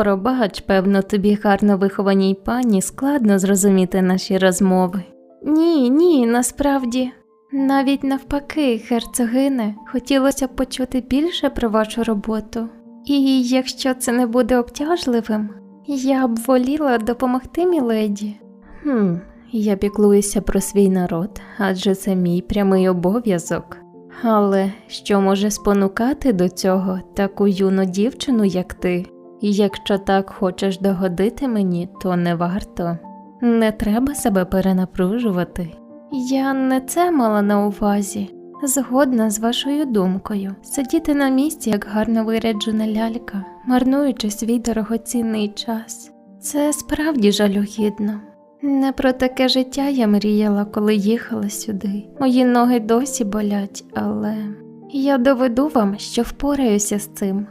Пробач, певно, тобі гарно вихованій пані складно зрозуміти наші розмови. Ні, ні, насправді. Навіть навпаки, герцогине, хотілося б почути більше про вашу роботу. І якщо це не буде обтяжливим, я б воліла допомогти міледі. Хм, я піклуюся про свій народ, адже це мій прямий обов'язок. Але що може спонукати до цього таку юну дівчину, як ти? Якщо так хочеш догодити мені, то не варто. Не треба себе перенапружувати. Я не це мала на увазі. Згодна з вашою думкою, сидіти на місці, як гарно виряджена лялька, марнуючи свій дорогоцінний час. Це справді жалюгідно. Не про таке життя я мріяла, коли їхала сюди. Мої ноги досі болять, але я доведу вам, що впораюся з цим.